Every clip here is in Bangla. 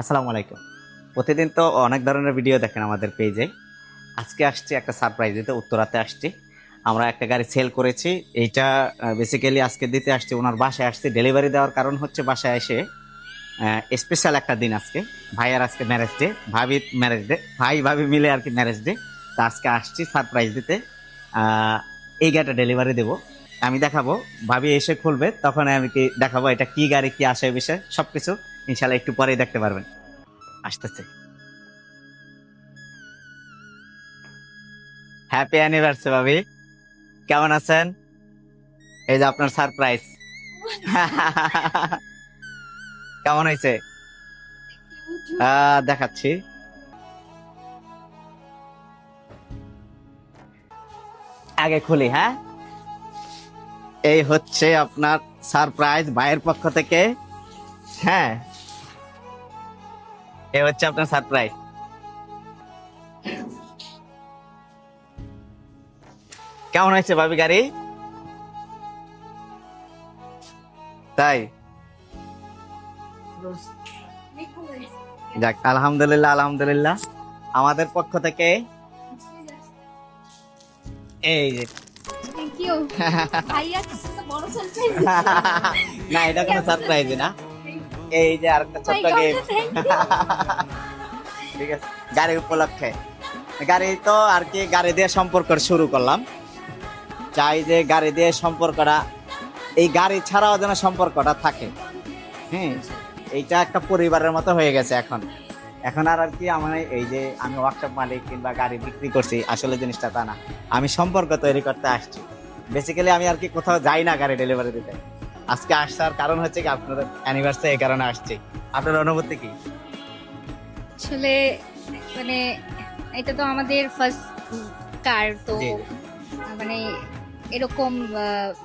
আসসালামু আলাইকুম। প্রতিদিন তো অনেক ধরনের ভিডিও দেখেন আমাদের পেজে আজকে আসছি একটা সারপ্রাইজ দিতে, উত্তরাতে আসছি। আমরা একটা গাড়ি সেল করেছি। এইটা বেসিক্যালি আজকে দিতে আসছি, ওনার বাসায় আসছি। ডেলিভারি দেওয়ার কারণ হচ্ছে বাসায় এসে স্পেশাল একটা দিন আজকে। ভাইয়ার আজকে ম্যারেজ ডে ভাবি ম্যারেজ ডে ভাই ভাবি মিলে আর কি ম্যারেজ ডে তা আজকে আসছি সারপ্রাইজ দিতে। এই গাড়িটা ডেলিভারি দেবো। আমি দেখাবো, ভাবি এসে খুলবে, তখন আমি কি দেখাবো এটা কি গাড়ি, কি আসে বিষয়, সবকিছু ইনশাল্লাহ একটু পরেই দেখতে পারবেন। আসতেছে। হ্যাপি অ্যানিভার্সারি ভাবি। কেমন আছেন? এই যে আপনার সারপ্রাইজ কেমন হয়েছে? দেখাচ্ছি। আগে খুলি হ্যাঁ? এই হচ্ছে আপনার সারপ্রাইজ ভাইয়ের পক্ষ থেকে। হ্যাঁ। এই হচ্ছে আপনার সারপ্রাইজ কেমন হয়েছে ভাবি গাড়ি? তাই? যাক, আলহামদুলিল্লাহ আলহামদুলিল্লাহ। আমাদের পক্ষ থেকে এই যে ইউ ভাইয়া তো বড় সারপ্রাইজ না এটা কোনো সারপ্রাইজ না। এই যে আরেকটা ছোট্ট গেম ঠিক আছে গাড়ি উপলক্ষে। গাড়ি তো আর কি গাড়ি দিয়ে সম্পর্ক শুরু করলাম। চাই যে গাড়ি দিয়ে সম্পর্কটা এই গাড়ি ছাড়াও যেন সম্পর্কটা থাকে। হ্যাঁ এইটা একটা পরিবারের মতো হয়ে গেছে এখন। এখন আর আর কি আমার এই যে আমি ওয়ার্কশপ মালিক কিংবা গাড়ি বিক্রি করছি আসলে জিনিসটা তা না। আমি সম্পর্ক তৈরি করতে আসছি। বেসিক্যালি আমি আর কি কোথাও যাই না গাড়ি ডেলিভারি দিতে। আজকে আসার কারণ হচ্ছে কি আপনার অ্যানিভার্সারি এই কারণে আসছি। আপনার অনুভূতি কি? আসলে মানে এটা তো আমাদের ফার্স্ট কার তো মানে এরকম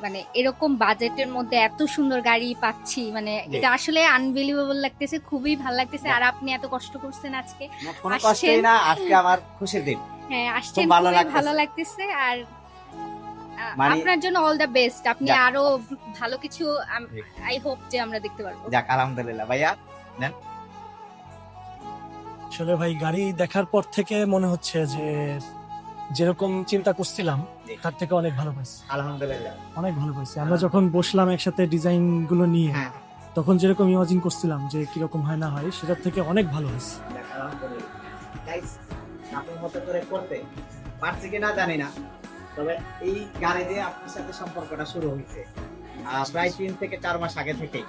মানে এরকম বাজেটের মধ্যে এত সুন্দর গাড়ি পাচ্ছি মানে এটা আসলে আনবিলিভেবল লাগতেছে খুবই ভালো লাগতেছে আর আপনি এত কষ্ট করছেন আজকে। কোনো। কষ্টই না আজকে আমার খুশির দিন। হ্যাঁ আসছেন ভালো লাগতেছে। ভালো লাগতেছে আর আপনার জন্য অল দ্য বেস্ট আপনি আরও ভালো কিছু আই হোপ যে আমরা দেখতে পারব। যাক আলহামদুলিল্লাহ। ভাইয়া আসলে ভাই গাড়ি দেখার পর থেকে মনে হচ্ছে যে যেরকম চিন্তা করছিলাম তার থেকে অনেক ভালো পাইছি। আলহামদুলিল্লাহ। অনেক ভালো পাইছি। আমরা যখন বসলাম একসাথে ডিজাইনগুলো নিয়ে হ্যাঁ। তখন যেরকম ইমাজিন করছিলাম যে কীরকম হয় না হয় সেটার থেকে অনেক ভালো হয়েছে। আলহামদুলিল্লাহ। গাইস আপনার মতো করে করতে পারছি কিনা জানি না। তবে এই গাড়ি দিয়ে আপনার সাথে সম্পর্কটা শুরু হয়েছে প্রায় তিন থেকে চার মাস আগে থেকেই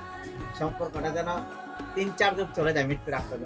সম্পর্কটা যেন তিন, চার যুগ চলে যায় মৃত্যুর আগ।